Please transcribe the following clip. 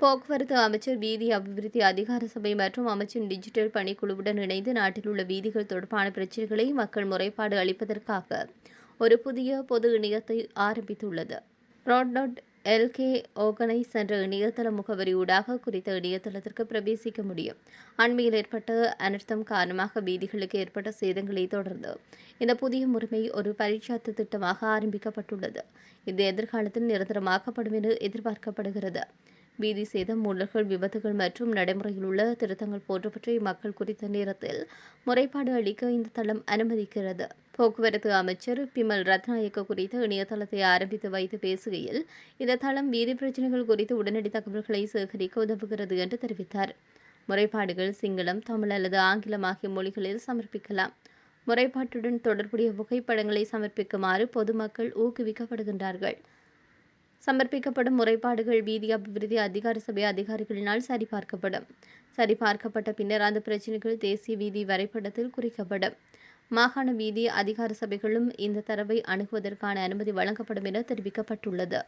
போக்குவரத்து அமைச்சர் வீதி அபிவிருத்தி அதிகார சபை மற்றும் அமைச்சின் டிஜிட்டல் பணிக்குழுவுடன் இணைந்து நாட்டில் உள்ள வீதிகள் தொடர்பான பிரச்சினைகளை மக்கள் முறைப்பாடு அளிப்பதற்காக ஒரு புதிய பொது இணையத்தை ஆரம்பித்துள்ளது. ரோட் டாட் எல்கே ஓகனைஸ் என்ற இணையதள முகவரியூடாக குறித்த இணையதளத்திற்கு பிரவேசிக்க முடியும். அண்மையில் ஏற்பட்ட அனர்த்தம் காரணமாக வீதிகளுக்கு ஏற்பட்ட சேதங்களை தொடர்ந்து இந்த புதிய முறைமை ஒரு பரீட்சாத்து திட்டமாக ஆரம்பிக்கப்பட்டுள்ளது. இது எதிர்காலத்தில் நிரந்தரமாக்கப்படும் என எதிர்பார்க்கப்படுகிறது. வீதி சேதம் ஊழல்கள் விபத்துகள் மற்றும் நடைமுறையில் உள்ள திருத்தங்கள் போன்றவற்றை மக்கள் குறித்த நேரத்தில் முறைப்பாடு அளிக்க இந்த தளம் அனுமதிக்கிறது. போக்குவரத்து அமைச்சர் பிமல் ரத்நாயக்க குறித்த இணையதளத்தை ஆரம்பித்து வைத்து பேசுகையில் இந்த தளம் வீதி பிரச்சினைகள் குறித்து உடனடி தகவல்களை சேகரிக்க உதவுகிறது என்று தெரிவித்தார். முறைப்பாடுகள் சிங்களம் தமிழ் அல்லது ஆங்கிலம் ஆகிய மொழிகளில் சமர்ப்பிக்கலாம். முறைப்பாட்டுடன் தொடர்புடைய புகைப்படங்களை சமர்ப்பிக்குமாறு பொதுமக்கள் ஊக்குவிக்கப்படுகின்றார்கள். சமர்ப்பிக்கப்படும் முறைப்பாடுகள் வீதி அபிவிருத்தி அதிகார சபை அதிகாரிகளினால் சரிபார்க்கப்படும். சரிபார்க்கப்பட்ட பின்னர் அந்த பிரச்சினைகள் தேசிய வீதி வரைபடத்தில் குறிக்கப்படும். மாகாண வீதி அதிகார சபைகளும் இந்த தரவை அணுகுவதற்கான அனுமதி வழங்கப்படும் என தெரிவிக்கப்பட்டுள்ளது.